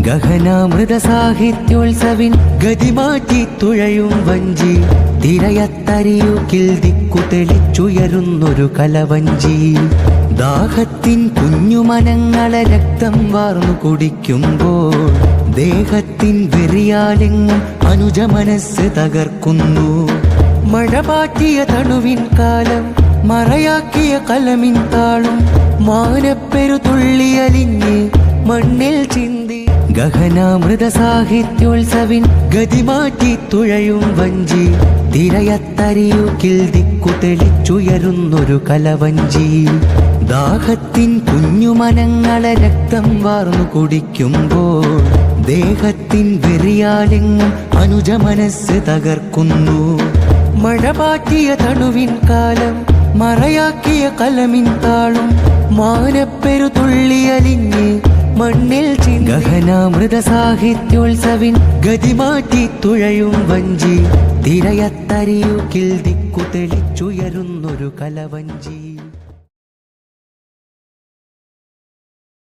ഗഹനാമൃത സാഹിത്യോത്സവിൻ ഗതിമാറ്റി തുഴയും വഞ്ചി. തിരയത്തരിയൂക്കിൽ ദിക്കു തെളിച്ചുയരുന്നൊരു കലവഞ്ചി. ദാഹത്തിൻ കുഞ്ഞുമനങ്ങളെ രക്തം വാർന്നു കുടിക്കുമ്പോൾ ദേഹത്തിൻ വെറിയാലെങ്ങും അനുജ മനസ്സ് തകർക്കുന്നു. മഴ പാറ്റിയ തണുവിൻ കാലം മറയാക്കിയ കലമിൻ താളും മാനപ്പെരു തുള്ളിയലിഞ്ഞ് മണ്ണിൽ ചിന്തി ഗഹനാമൃത സാഹിത്യോത്സവിൻ ഗതിമാറ്റി തുഴയും വഞ്ചി തിരയത്തരിയൂക്കിൽ ദിക്കു തെളിച്ചുയരുന്നൊരു കലവഞ്ചി. ദാഹത്തിൻ കുഞ്ഞുമനങ്ങളെ രക്തം വാർന്നു കുടിക്കുമ്പോൾ ദേഹത്തിൻ വെറിയാലെങ്ങും അനുജ മനസ്സ് തകർക്കുന്നു. മഴ പാറ്റിയ തണുവിൻ കാലം മറയാക്കിയ കലമിൻ താളും മാനപ്പെരു തുള്ളിയലിഞ്ഞ് മണ്ണിൽ ഗഹനാമൃത സാഹിത്യോത്സവിൻ ഗതിമാറ്റി തുഴയും വഞ്ചി. തിരയത്തരിയൂക്കിൽ ദിക്കു തെളിച്ചുയരുന്നൊരു കലവഞ്ചി.